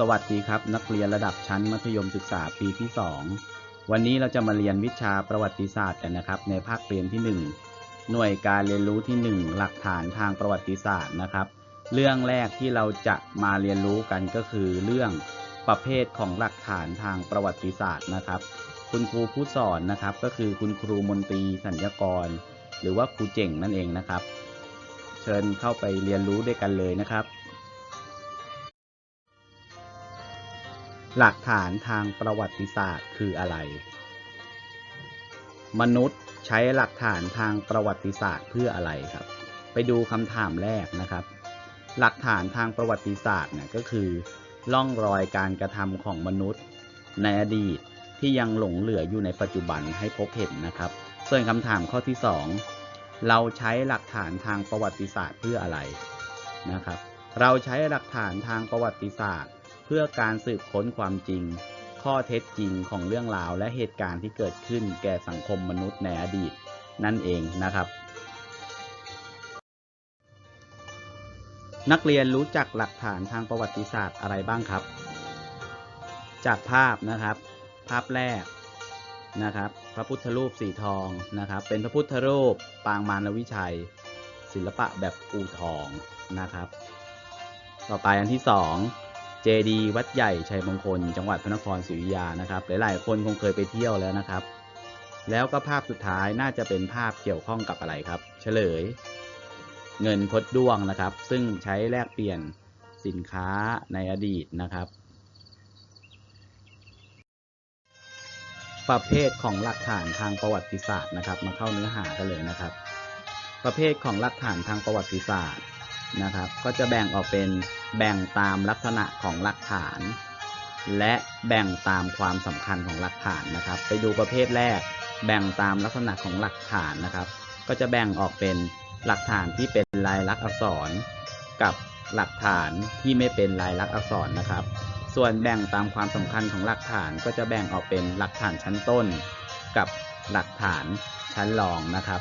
สวัสดีครับ นักเรียนระดับชั้นมัธยมศึกษาปีที่ 2 วันนี้เราจะมาเรียนวิชาประวัติศาสตร์กันนะครับ ในภาคเรียนที่ 1 หน่วยการเรียนรู้ที่ 1 หลักฐานทางประวัติศาสตร์นะครับ เรื่องแรกที่เราจะมาเรียนรู้กันก็คือ เรื่องประเภทของหลักฐานทางประวัติศาสตร์นะครับ คุณครูผู้สอนนะครับ ก็คือคุณครูมนตรีสัญญกร หรือว่าครูเจ๋งนั่นเองนะครับ เชิญเข้าไปเรียนรู้ด้วยกันเลยนะครับ หลักฐานทางประวัติศาสตร์คืออะไร มนุษย์ใช้หลักฐานทางประวัติศาสตร์เพื่ออะไรครับ ไปดูคำถามแรกนะครับ หลักฐานทางประวัติศาสตร์เนี่ยก็คือล่องรอยการกระทำของมนุษย์ ในอดีตที่ยังหลงเหลืออยู่ในปัจจุบันให้พบเห็นนะครับ ส่วนคำถามข้อที่ 2 เราใช้หลักฐานทางประวัติศาสตร์เพื่ออะไรนะครับ เราใช้หลักฐานทางประวัติศาสตร์ เพื่อการสืบค้นความจริง ข้อเท็จจริงของเรื่องราวและเหตุการณ์ที่เกิดขึ้นแก่สังคมมนุษย์ในอดีต นั่นเองนะครับ นักเรียนรู้จักหลักฐานทางประวัติศาสตร์อะไรบ้างครับ จากภาพนะครับ ภาพแรกนะครับ พระพุทธรูปสีทองนะครับ เป็นพระพุทธรูปปางมารวิชัย ศิลปะแบบปูทองนะครับ ต่อไปอันที่สอง เจดีวัดใหญ่ชัยมงคล จังหวัดพระนครศรีอยุธยานะครับ หลาย ๆ คนคงเคยไปเที่ยวแล้วนะครับ แล้วก็ภาพสุดท้ายน่าจะเป็นภาพเกี่ยวข้องกับอะไรครับ เฉลย เงินพดด้วงนะครับ ซึ่งใช้แลกเปลี่ยนสินค้าในอดีตนะครับ ประเภทของหลักฐานทางประวัติศาสตร์นะครับ มาเข้าเนื้อหากันเลยนะครับ ประเภทของหลักฐานทางประวัติศาสตร์ นะครับ ก็จะแบ่งออกเป็นแบ่งตามลักษณะของหลักฐาน และแบ่งตามความสำคัญของหลักฐานนะครับ ไปดูประเภทแรก แบ่งตามลักษณะของหลักฐานนะครับ ก็จะแบ่งออกเป็นหลักฐานที่เป็นลายลักษณ์อักษร กับหลักฐานที่ไม่เป็นลายลักษณ์อักษรนะครับ ส่วนแบ่งตามความสำคัญของหลักฐานก็จะแบ่งออกเป็นหลักฐานชั้นต้น กับหลักฐานชั้นรองนะครับ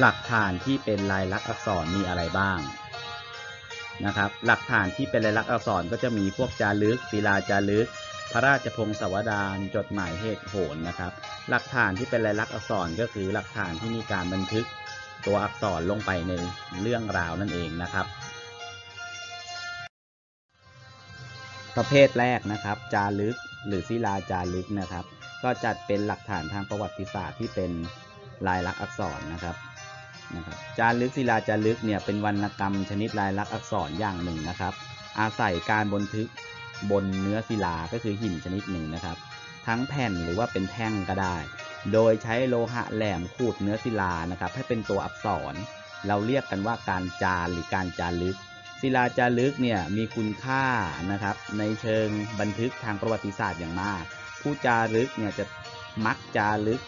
หลักฐานที่เป็นลายลักษณ์อักษรมีอะไรบ้างนะครับ หลักฐานที่เป็นลายลักษณ์อักษรก็จะมีพวกจารึกศิลาจารึก พระราชพงศาวดารจดหมายเหตุโหนนะครับ หลักฐานที่เป็นลายลักษณ์อักษรก็คือหลักฐานที่มีการบันทึกตัวอักษรลงไปในเรื่องราวนั่นเองนะครับ ประเภทแรกนะครับ จารึกหรือศิลาจารึกนะครับ ก็จัดเป็นหลักฐานทางประวัติศาสตร์ที่เป็นลายลักษณ์อักษรนะครับ นะครับจารึกศิลาจารึกเนี่ยเป็นวรรณกรรมชนิดลายลักษณ์อักษรอย่างหนึ่งนะครับ อาศัยการบันทึกบนเนื้อศิลาก็คือหินชนิดหนึ่งนะครับ ทั้งแผ่นหรือว่าเป็นแท่งก็ได้ โดยใช้โลหะแหลมขูดเนื้อศิลานะครับ ให้เป็นตัวอักษร เราเรียกกันว่าการจารึกหรือการจารึกศิลาจารึกเนี่ยมีคุณค่านะครับ ในเชิงบันทึกทางประวัติศาสตร์อย่างมาก ผู้จารึกเนี่ยจะมักจารึก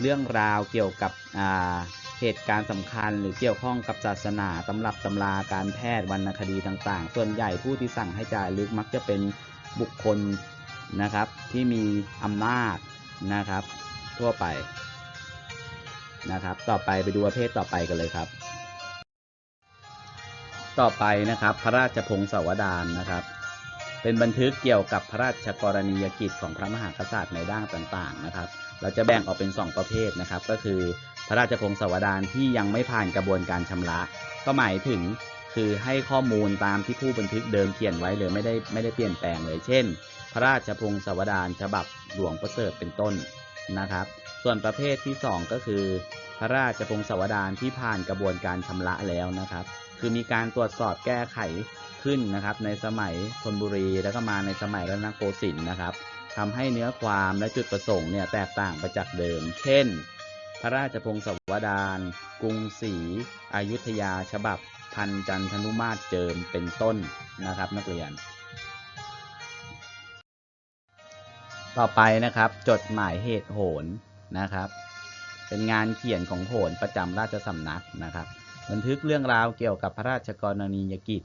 เรื่องราวเกี่ยวกับอ่า เหตุการณ์สำคัญหรือเกี่ยวข้องกับศาสนาตำรับตำราการแพทย์วรรณคดีต่าง ๆ ส่วนใหญ่ผู้ที่สั่งให้จารึกมักจะเป็นบุคคลนะครับ ที่มีอำนาจนะครับ ทั่วไปนะครับ ต่อไปไปดูประเภทต่อไปกันเลยครับ ต่อไปนะครับพระราชพงศาวดารนะครับ เป็นบันทึกเกี่ยวกับพระราชกรณียกิจของพระมหากษัตริย์ในด้านต่างๆนะครับ เราจะแบ่งออกเป็น 2 ประเภทนะครับ ก็คือ พระราชพงศาวดารที่ยังไม่ผ่านกระบวนการชำระ ก็หมายถึงคือให้ข้อมูลตามที่ผู้บันทึกเดิมเขียนไว้เลยไม่ได้ไม่ได้เปลี่ยนแปลงเลย เช่น พระราชพงศาวดารฉบับหลวงประเสริฐเป็นต้นนะครับ ส่วนประเภทที่ 2 ก็คือ พระราชพงศาวดารที่ผ่านกระบวนการชำระแล้วนะครับ คือมีการตรวจสอบแก้ไขขึ้นนะครับ ในสมัยธนบุรีแล้วก็มาในสมัยรัตนโกสินทร์นะครับทำให้เนื้อความและจุดประสงค์เนี่ยแตกต่างไปจากเดิม เช่น ระราชพงศาวดารกรุงศรีอยุธยาฉบับพันจันทนุมาตรเจิมเป็นต้นนะครับ นักเรียน ต่อไปนะครับ จดหมายเหตุโหนนะครับ เป็นงานเขียนของโหนประจำราชสำนักนะครับ บันทึกเรื่องราวเกี่ยวกับพระราชกรณียกิจ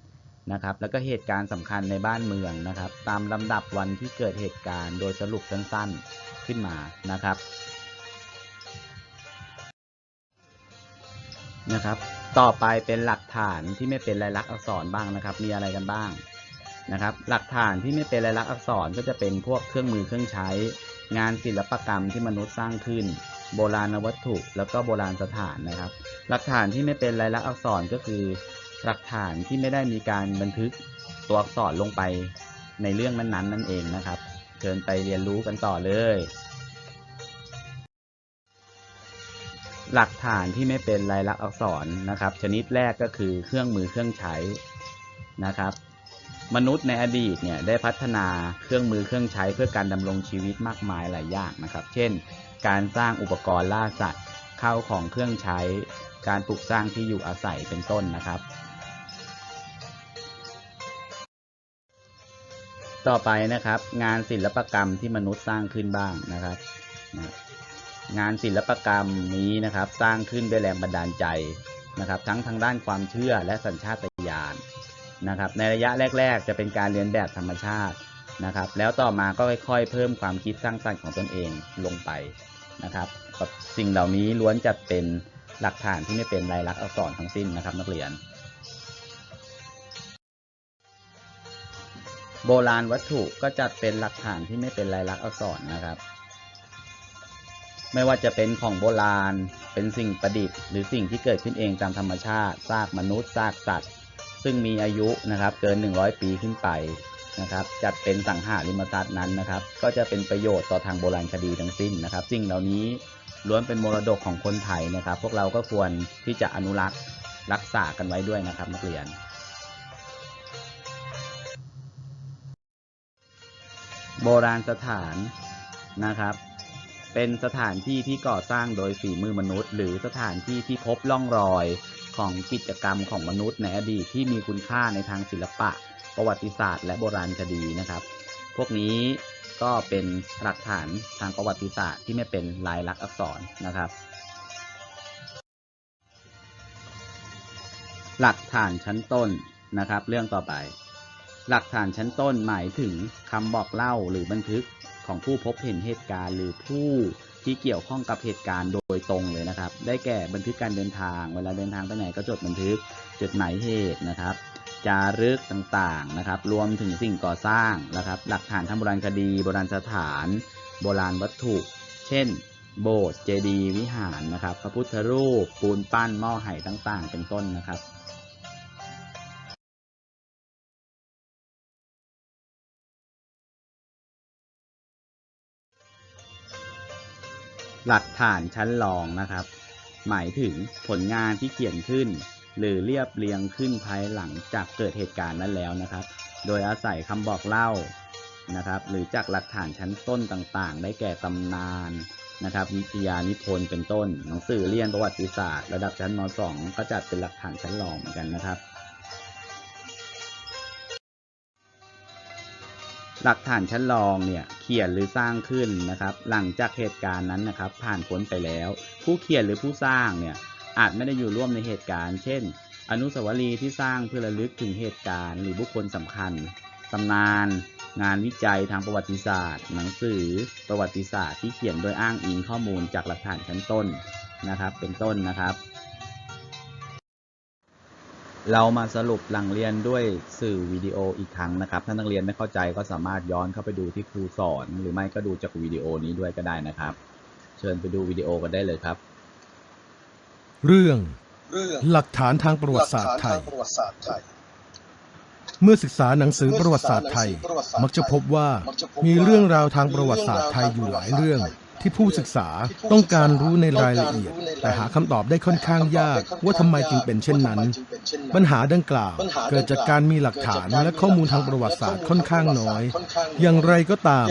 นะครับ แล้วก็เหตุการณ์สำคัญในบ้านเมืองนะครับ ตามลำดับวันที่เกิดเหตุการณ์โดยสรุปสั้นๆขึ้นมานะครับ นะครับ ต่อไปเป็นหลักฐานที่ไม่เป็นลายลักษณ์อักษรบ้างนะครับ มีอะไรกันบ้างนะครับ หลักฐานที่ไม่เป็นลายลักษณ์อักษรก็จะเป็นพวกเครื่องมือเครื่องใช้ งานศิลปกรรมที่มนุษย์สร้างขึ้น โบราณวัตถุแล้วก็โบราณสถานนะครับ หลักฐานที่ไม่เป็นลายลักษณ์อักษรก็คือ หลักฐานที่ไม่ได้มีการบันทึกตัวอักษรลงไปในเรื่องนั้นๆ นั่นเองนะครับ เชิญไปเรียนรู้กันต่อเลย หลักฐานที่ไม่เป็นลายลักษณ์อักษรนะครับ ชนิดแรกก็คือเครื่องมือเครื่องใช้นะครับ มนุษย์ในอดีตเนี่ยได้พัฒนาเครื่องมือเครื่องใช้เพื่อการดำรงชีวิตมากมายหลายอย่างนะครับ เช่น การสร้างอุปกรณ์ล่าสัตว์เข้าของเครื่องใช้ การปลูกสร้างที่อยู่อาศัยเป็นต้นนะครับ ต่อไปนะครับ งานศิลปกรรมที่มนุษย์สร้างขึ้นบ้างนะครับนะ งานศิลปกรรมนี้นะครับ สร้างขึ้นด้วยแรงบันดาลใจนะครับ ทั้งทางด้านความเชื่อและสัญชาตญาณนะครับ ในระยะแรก ๆ จะเป็นการเรียนแบบธรรมชาตินะครับ แล้วต่อมาก็ค่อยๆ เพิ่มความคิดสร้างสรรค์ของตนเองลงไปนะครับกับสิ่งเหล่านี้ล้วนจัดเป็นหลักฐานที่ไม่เป็นลายลักษณ์อักษรทั้งสิ้นนะครับ นักเรียน โบราณวัตถุก็จัดเป็นหลักฐานที่ไม่เป็นลายลักษณ์อักษรนะครับ ไม่ว่าจะเป็นของโบราณ เป็นสิ่งประดิษฐ์ หรือสิ่งที่เกิดขึ้นเองตามธรรมชาติ ซากมนุษย์ซากสัตว์ ซึ่งมีอายุนะครับเกิน 100 ปีขึ้นไปนะครับจัดเป็นสังหาริมทรัพย์นั้นนะครับ ก็จะเป็นประโยชน์ต่อทางโบราณคดีทั้งสิ้นนะครับ สิ่งเหล่านี้ล้วนเป็นมรดกของคนไทยนะครับ พวกเราก็ควรที่จะอนุรักษ์รักษากันไว้ด้วยนะครับนักเรียน โบราณสถานนะครับ เป็นสถานที่ที่ก่อสร้างโดยฝีมือมนุษย์ หรือสถานที่ที่พบร่องรอยของกิจกรรมของมนุษย์ในอดีตที่มีคุณค่าในทางศิลปะ ประวัติศาสตร์ และโบราณคดีนะครับ พวกนี้ก็เป็นหลักฐานทางประวัติศาสตร์ที่ไม่เป็นลายลักษณ์อักษรนะครับ หลักฐานชั้นต้นนะครับ เรื่องต่อไป หลักฐานชั้นต้นหมายถึงคำบอกเล่าหรือบันทึกของผู้พบเห็นเหตุการณ์ หรือผู้ที่เกี่ยวข้องกับเหตุการณ์โดยตรงเลยนะครับ ได้แก่บันทึกการเดินทาง เวลาเดินทางไปไหนก็จดบันทึกจดหมายเหตุนะครับ จารึกต่างๆนะครับ รวมถึงสิ่งก่อสร้างนะครับ หลักฐานทางโบราณคดี โบราณสถาน โบราณวัตถุ เช่น โบสถ์เจดีย์วิหารนะครับ พระพุทธรูปปูนปั้นหม้อไหต่างๆ เป็นต้นนะครับ หลักฐานชั้นรองนะครับ หมายถึงผลงานที่เขียนขึ้น หรือเรียบเรียงขึ้นภายหลังจากเกิดเหตุการณ์นั้นแล้วนะครับ โดยอาศัยคำบอกเล่านะครับ หรือจากหลักฐานชั้นต้นต่างๆ ได้แก่ตำนานนะครับ วิทยานิพนธ์เป็นต้น หนังสือเรียนประวัติศาสตร์ ระดับชั้นม .2 ก็จัดเป็นหลักฐานชั้นรองเหมือนกันนะครับ หลักฐานชั้นรองเนี่ยเขียนหรือสร้างขึ้นนะครับ หลังจากเหตุการณ์นั้นนะครับ ผ่านพ้นไปแล้ว ผู้เขียนหรือผู้สร้างเนี่ยอาจไม่ได้อยู่ร่วมในเหตุการณ์ เช่น อนุสาวรีย์ที่สร้างเพื่อระลึกถึงเหตุการณ์หรือบุคคลสำคัญตำนาน งานวิจัยทางประวัติศาสตร์ หนังสือ ประวัติศาสตร์ที่เขียนโดยอ้างอิงข้อมูลจากหลักฐานชั้นต้นนะครับ เป็นต้นนะครับ เรามาสรุปหลังเรียนด้วยสื่อวิดีโออีกครั้งนะครับ ถ้านักเรียนไม่เข้าใจก็สามารถย้อนเข้าไปดูที่ครูสอน หรือไม่ก็ดูจากวิดีโอนี้ด้วยก็ได้นะครับ เชิญไปดูวิดีโอกันได้เลยครับ เรื่องเรื่องหลักฐานทางประวัติศาสตร์ไทหลักฐนทายงประวัติศาสตร์ไทย เมื่อศึกษาหนังสือประวัติศาสตร์ไทย มักจะพบว่ามีเรื่องราวทางประวัติศาสตร์ไทยอยู่หลายเรื่อง ที่ผู้ศึกษาต้องการรู้ในรายละเอียด แต่หาคำตอบได้ค่อนข้างยากว่าทำไมจึงเป็นเช่นนั้น ปัญหาดังกล่าว เกิดจากการมีหลักฐานและข้อมูลทางประวัติศาสตร์ค่อนข้างน้อย อย่างไรก็ตาม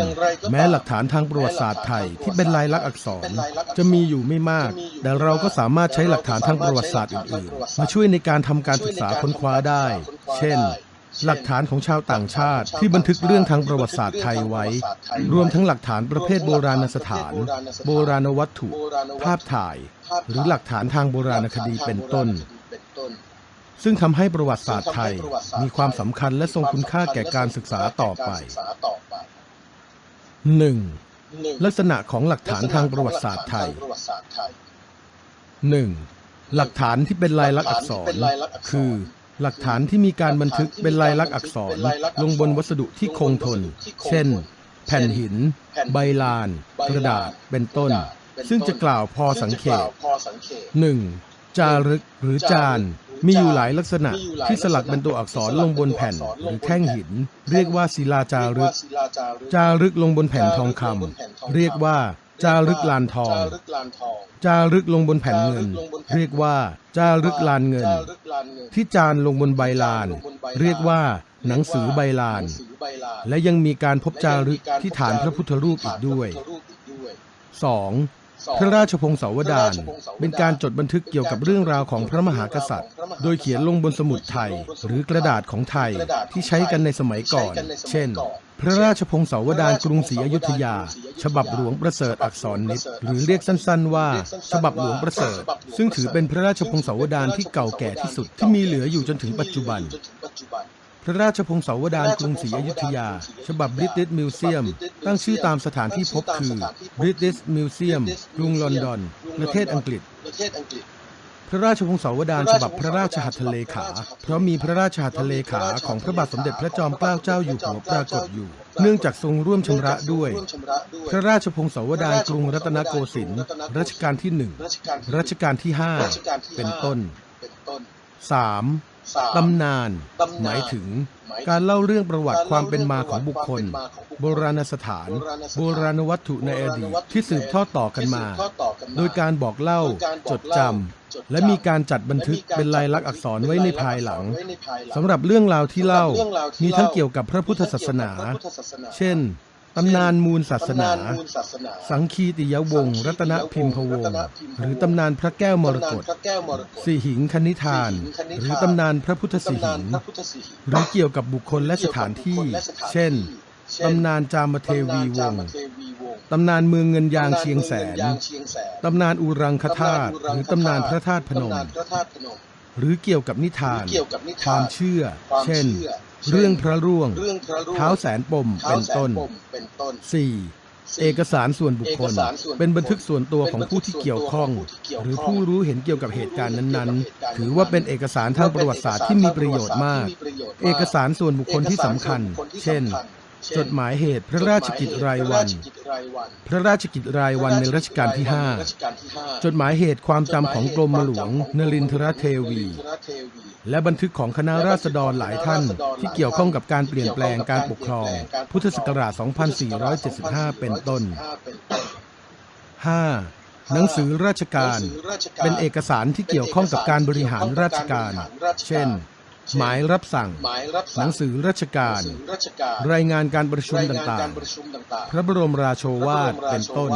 แม้หลักฐานทางประวัติศาสตร์ไทยที่เป็นลายลักษณ์อักษร จะมีอยู่ไม่มาก แต่เราก็สามารถใช้หลักฐานทางประวัติศาสตร์อื่นๆ มาช่วยในการทำการศึกษาค้นคว้าได้ เช่น หลักฐานของชาวต่างชาติที่บันทึกเรื่องทางประวัติศาสตร์ไทยไว้ รวมทั้งหลักฐานประเภทโบราณสถาน โบราณวัตถุ ภาพถ่าย หรือหลักฐานทางโบราณคดีเป็นต้น ซึ่งทำให้ประวัติศาสตร์ไทยมีความสำคัญและทรงคุณค่าแก่การศึกษาต่อไป 1. ลักษณะของหลักฐานทางประวัติศาสตร์ไทย 1. หลักฐานที่เป็นลายลักษณ์อักษร คือ หลักฐานที่มีการบันทึกเป็นลายลักษณ์อักษรลงบนวัสดุที่คงทน เช่น แผ่นหิน ใบลาน กระดาษ เป็นต้น ซึ่งจะกล่าวพอสังเกต 1. จารึกหรือจาน มีอยู่หลายลักษณะที่สลักเป็นตัวอักษรลงบนแผ่นหรือแท่งหิน เรียกว่าศิลาจารึก จารึกลงบนแผ่นทองคำเรียกว่า จารึกลานทอง จารึกลงบนแผ่นเงิน เรียกว่า จารึกลานเงิน ที่จานลงบนใบลาน เรียกว่า หนังสือใบลาน และยังมีการพบจารึกที่ฐานพระพุทธรูปอีกด้วย 2. พระราชพงศาวดารเป็นการจดบันทึกเกี่ยวกับเรื่องราวของพระมหากษัตริย์ โดยเขียนลงบนสมุดไทย หรือกระดาษของไทยที่ใช้กันในสมัยก่อน เช่น พระราชพงศาวดารกรุงศรีอยุธยา ฉบับหลวงประเสริฐอักษรนิดหรือเรียกสั้นๆ ว่า ฉบับหลวงประเสริฐ ซึ่งถือเป็นพระราชพงศาวดารที่เก่าแก่ที่สุดที่มีเหลืออยู่จนถึงปัจจุบัน พระราชพงศาวดารกรุงศรีอยุธยา ฉบับ British Museum ตั้งชื่อตามสถานที่พบคือ British Museum กรุงลอนดอน ประเทศอังกฤษ พระราชพงศาวดารฉบับพระราชหัตถเลขา เพราะมีพระราชหัตถเลขาของพระบาทสมเด็จพระจอมเกล้าเจ้าอยู่หัวปรากฏอยู่ เนื่องจากทรงร่วมชำระด้วย พระราชพงศาวดารกรุงรัตนโกสินทร์รัชกาลที่หนึ่งรัชกาลที่ห้าเป็นต้น 3. ตำนาน หมายถึงการเล่าเรื่องประวัติความเป็นมาของบุคคล โบราณสถาน โบราณวัตถุในอดีตที่สืบทอดต่อกันมา โดยการบอกเล่า จดจำ และมีการจัดบันทึกเป็นลายลักษณ์อักษรไว้ในภายหลังสำหรับเรื่องราวที่เล่ามีทั้งเกี่ยวกับพระพุทธศาสนา เช่นตำนานมูลศาสนา สังคีติยวงศ์รัตนพิมพวงศ์หรือตำนานพระแก้วมรกตสีหิงคณิธาน หรือตำนานพระพุทธสีหิงหรือเกี่ยวกับบุคคลและสถานที่ เช่น ตำนานจามเทวีวงศ์ตำนานเมืองเงินยางเชียงแสน ตำนานอุรังคธาตุหรือตำนานพระธาตุพนม หรือเกี่ยวกับนิทาน ความเชื่อ เช่น เรื่องพระร่วง เท้าแสนปมเป็นต้น 4. เอกสารส่วนบุคคล เป็นบันทึกส่วนตัวของผู้ที่เกี่ยวข้อง หรือผู้รู้เห็นเกี่ยวกับเหตุการณ์นั้นๆ ถือว่าเป็นเอกสารทางประวัติศาสตร์ที่มีประโยชน์มาก เอกสารส่วนบุคคลที่สำคัญ เช่น จดหมายเหตุพระราชกิจรายวัน พระราชกิจรายวันในรัชกาลที่ 5 จดหมายเหตุความจำของกรมหลวงนรินทรเทวี และบันทึกของคณะราษฎรหลายท่าน ที่เกี่ยวข้องกับการเปลี่ยนแปลงการปกครอง พุทธศักราช 2475 เป็นต้น 5. หนังสือราชการ เป็นเอกสารที่เกี่ยวข้องกับการบริหารราชการ เช่น หมายรับสั่ง หนังสือราชการ รายงานการประชุมต่างๆ พระบรมราโชวาทเป็นต้น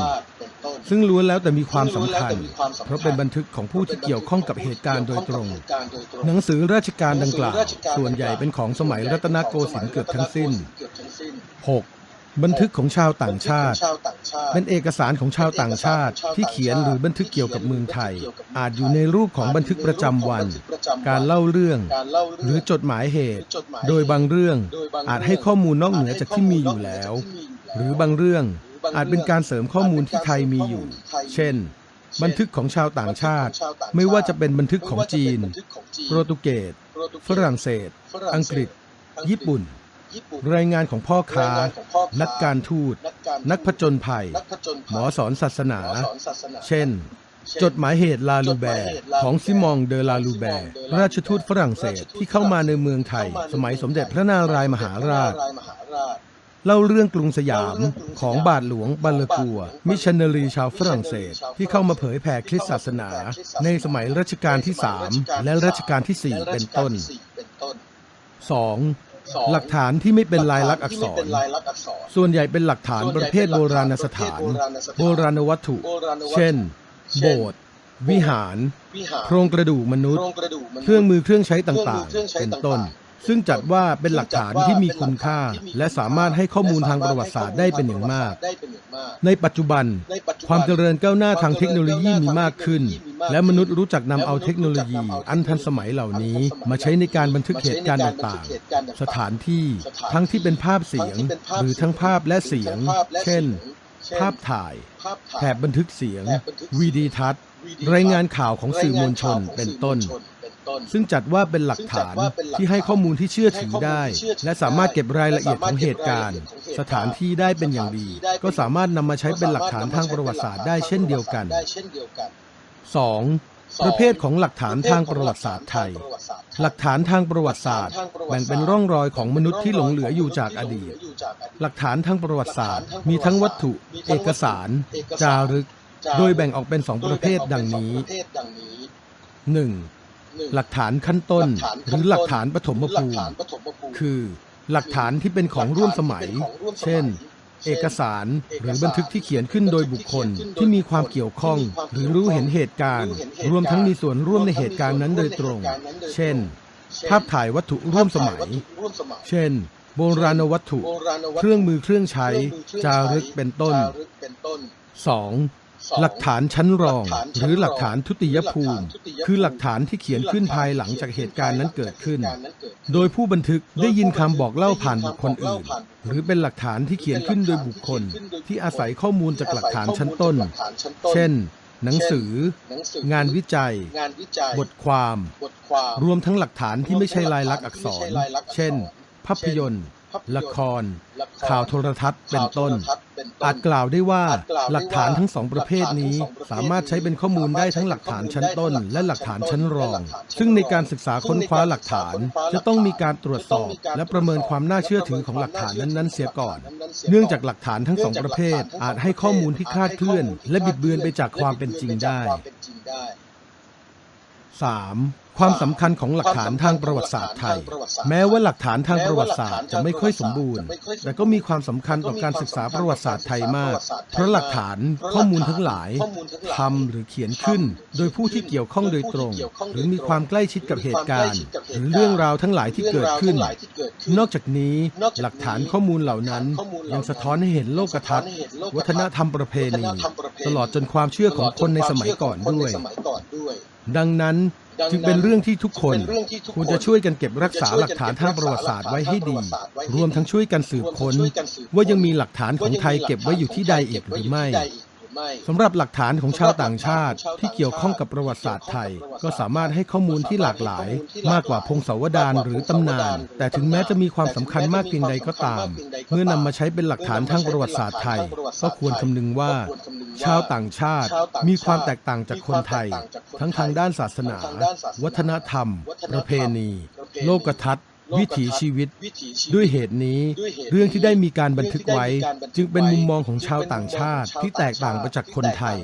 ซึ่งล้วนแล้วแต่มีความสำคัญ เพราะเป็นบันทึกของผู้ที่เกี่ยวข้องกับเหตุการณ์โดยตรง หนังสือราชการดังกล่าว ส่วนใหญ่เป็นของสมัยรัตนโกสินทร์เกือบทั้งสิ้น 6. บันทึกของชาวต่างชาติ เป็นเอกสารของชาวต่างชาติที่เขียนหรือบันทึกเกี่ยวกับเมืองไทย อาจอยู่ในรูปของบันทึกประจำวัน การเล่าเรื่อง หรือจดหมายเหตุ โดยบางเรื่องอาจให้ข้อมูลนอกเหนือจากที่มีอยู่แล้ว หรือบางเรื่องอาจเป็นการเสริมข้อมูลที่ไทยมีอยู่ เช่น บันทึกของชาวต่างชาติ ไม่ว่าจะเป็นบันทึกของจีน โปรตุเกสฝรั่งเศส อังกฤษ ญี่ปุ่น รายงานของพ่อค้า นักการทูต นักผจญภัย หมอสอนศาสนา เช่น จดหมายเหตุลาลูแบร์ของซิมองเดอลาลูแบร์ราชทูตฝรั่งเศสที่เข้ามาในเมืองไทย สมัยสมเด็จพระนารายมหาราช เล่าเรื่องกรุงสยามของบาทหลวงบัลลกัว มิชชันนารีชาวฝรั่งเศสที่เข้ามาเผยแผ่คริสตศาสนา ในสมัยรัชกาลที่3และรัชกาลที่4เป็นต้น 2. หลักฐานที่ไม่เป็นลายลักษณ์อักษร ส่วนใหญ่เป็นหลักฐานประเภทโบราณสถาน โบราณวัตถุ เช่น โบสถ์วิหาร โครงกระดูกมนุษย์ เครื่องมือเครื่องใช้ต่างๆ เป็นต้น ซึ่งจัดว่าเป็นหลักฐานที่มีคุณค่า และสามารถให้ข้อมูลทางประวัติศาสตร์ได้เป็นอย่างมาก ในปัจจุบัน ความเจริญก้าวหน้าทางเทคโนโลยีมีมากขึ้น และมนุษย์รู้จักนำเอาเทคโนโลยี อันทันสมัยเหล่านี้ มาใช้ในการบันทึกเหตุการณ์ต่างๆ สถานที่ทั้งที่เป็นภาพเสียง หรือทั้งภาพและเสียง เช่น ภาพถ่ายภาพถ่ายแถบบันทึกเสียงแถบบันทึกเสียง วีดีทัศน์ รายงานข่าวของสื่อมวลชนเป็นต้นซึ่งจัดว่าเป็นหลักฐานที่ให้ข้อมูลที่เชื่อถือได้ และสามารถเก็บรายละเอียดของเหตุการณ์ สถานที่ได้เป็นอย่างดี ก็สามารถนำมาใช้เป็นหลักฐานทางประวัติศาสตร์ได้เช่นเดียวกัน ได้เช่นเดียวกัน 2. ประเภทของหลักฐานทางประวัติศาสตร์ไทย หลักฐานทางประวัติศาสตร์แบ่งเป็นร่องรอยของมนุษย์ที่หลงเหลืออยู่จากอดีต หลักฐานทางประวัติศาสตร์ มีทั้งวัตถุ เอกสาร จารึก โดยแบ่งออกเป็นสองประเภทดังนี้ 1. หลักฐานขั้นต้น หรือหลักฐานปฐมภูมิคือหลักฐานที่เป็นของร่วมสมัย เช่น เอกสาร หรือบันทึกที่เขียนขึ้นโดยบุคคลที่มีความเกี่ยวข้อง หรือรู้เห็นเหตุการณ์ รวมทั้งมีส่วนร่วมในเหตุการณ์นั้นโดยตรง เช่น ภาพถ่ายวัตถุร่วมสมัย เช่น โบราณวัตถุ เครื่องมือเครื่องใช้ จารึกเป็นต้น 2. หลักฐานชั้นรอง หรือหลักฐานทุติยภูมิ คือหลักฐานที่เขียนขึ้นภายหลังจากเหตุการณ์นั้นเกิดขึ้น โดยผู้บันทึกได้ยินคำบอกเล่าผ่านบุคคลอื่น หรือเป็นหลักฐานที่เขียนขึ้นโดยบุคคล ที่อาศัยข้อมูลจากหลักฐานชั้นต้น เช่น หนังสือ งานวิจัยงานวิจัยบทความบทความ รวมทั้งหลักฐานที่ไม่ใช่ลายลักษณ์อักษร เช่น ภาพยนตร์ ละคร ข่าวโทรทัศน์เป็นต้น อาจกล่าวได้ว่าหลักฐานทั้งสองประเภทนี้ สามารถใช้เป็นข้อมูลได้ทั้งหลักฐานชั้นต้น และหลักฐานชั้นรอง ซึ่งในการศึกษาค้นคว้าหลักฐาน จะต้องมีการตรวจสอบ และประเมินความน่าเชื่อถือของหลักฐานนั้นๆ เสียก่อน เนื่องจากหลักฐานทั้งสองประเภท อาจให้ข้อมูลที่คลาดเคลื่อน และบิดเบือนไปจากความเป็นจริงได้ 3. ความสำคัญของหลักฐานทางประวัติศาสตร์ไทย แม้ว่าหลักฐานทางประวัติศาสตร์จะไม่ค่อยสมบูรณ์ แต่ก็มีความสำคัญต่อการศึกษาประวัติศาสตร์ไทยมาก เพราะหลักฐานข้อมูลทั้งหลายทำหรือเขียนขึ้น โดยผู้ที่เกี่ยวข้องโดยตรง หรือมีความใกล้ชิดกับเหตุการณ์ หรือเรื่องราวทั้งหลายที่เกิดขึ้น นอกจากนี้หลักฐานข้อมูลเหล่านั้น ยังสะท้อนให้เห็นโลกทัศน์วัฒนธรรมประเพณี ตลอดจนความเชื่อของคนในสมัยก่อนด้วย ดังนั้นจึงเป็นเรื่องที่ทุกคนควรจะช่วยกันเก็บรักษาหลักฐานทางประวัติศาสตร์ไว้ให้ดี รวมทั้งช่วยกันสืบค้น ว่ายังมีหลักฐานของไทยเก็บไว้อยู่ที่ใดอีกหรือไม่ สำหรับหลักฐานของชาวต่างชาติที่เกี่ยวข้องกับประวัติศาสตร์ไทย ก็สามารถให้ข้อมูลที่หลากหลาย มากกว่าพงศาวดารหรือตำนาน แต่ถึงแม้จะมีความสำคัญมากเพียงใดก็ตาม เมื่อนำมาใช้เป็นหลักฐานทางประวัติศาสตร์ไทย ก็ควรคำนึงว่า ชาวต่างชาติมีความแตกต่างจากคนไทย ทั้งทางด้านศาสนา วัฒนธรรม ประเพณี โลกทัศน์ วิถีชีวิต ด้วยเหตุนี้ เรื่องที่ได้มีการบันทึกไว้ จึงเป็นมุมมองของชาวต่างชาติที่แตกต่างไปจากคนไทย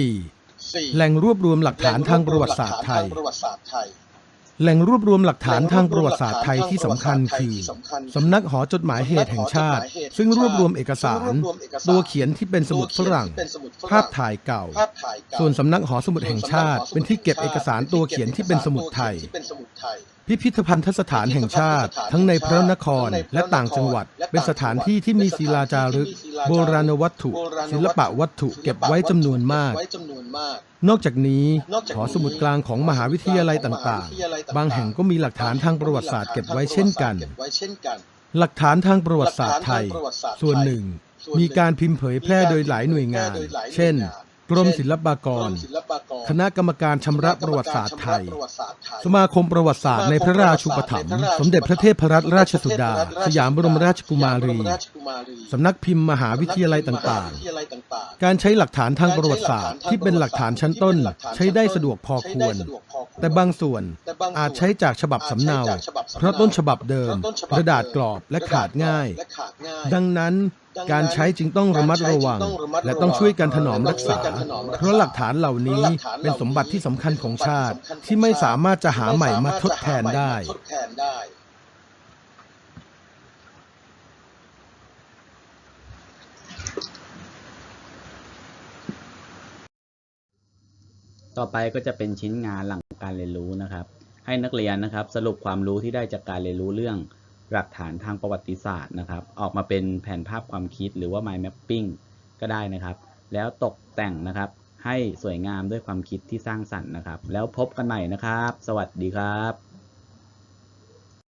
4. แหล่งรวบรวมหลักฐานทางประวัติศาสตร์ไทยแหล่งรวบรวมหลักฐานทางประวัติศาสตร์ไทยที่สำคัญคือสำนักหอจดหมายเหตุแห่งชาติ ซึ่งรวบรวมเอกสาร ตัวเขียนที่เป็นสมุดฝรั่ง ภาพถ่ายเก่า ส่วนสำนักหอสมุดแห่งชาติ เป็นที่เก็บเอกสารตัวเขียนที่เป็นสมุดไทยพิพิธภัณฑสถานแห่งชาติ ทั้งในพระนครและต่างจังหวัด เป็นสถานที่ที่มีศิลาจารึก โบราณวัตถุ ศิลปะวัตถุเก็บไว้จำนวนมาก นอกจากนี้หอสมุดกลางของมหาวิทยาลัยต่างๆ บางแห่งก็มีหลักฐานทางประวัติศาสตร์เก็บไว้เช่นกัน หลักฐานทางประวัติศาสตร์ไทย ส่วนหนึ่ง มีการพิมพ์เผยแพร่โดยหลายหน่วยงาน เช่น กรมศิลปากร คณะกรรมการชำระประวัติศาสตร์ไทย สมาคมประวัติศาสตร์ในพระราชูปถัมภ์สมเด็จพระเทพรัตนราชสุดา สยามบรมราชกุมารี สำนักพิมพ์มหาวิทยาลัยต่างๆ การใช้หลักฐานทางประวัติศาสตร์ที่เป็นหลักฐานชั้นต้น ใช้ได้สะดวกพอควร แต่บางส่วนอาจใช้จากฉบับสำเนา เพราะต้นฉบับเดิม กระดาษกรอบและขาดง่าย ดังนั้น การใช้จึงต้องระมัดระวัง และต้องช่วยกันถนอมรักษา เพราะหลักฐานเหล่านี้เป็นสมบัติที่สำคัญของชาติ ที่ไม่สามารถจะหาใหม่มาทดแทนได้ ต่อไปก็จะเป็นชิ้นงานหลังการเรียนรู้นะครับ ให้นักเรียนนะครับ สรุปความรู้ที่ได้จากการเรียนรู้เรื่อง หลักฐานทางประวัติศาสตร์นะครับ ออกมาเป็นแผนภาพความคิดหรือว่า mind mapping ก็ได้นะครับ แล้วตกแต่งนะครับ ให้สวยงามด้วยความคิดที่สร้างสรรค์นะครับ แล้วพบกันใหม่นะครับ สวัสดีครับ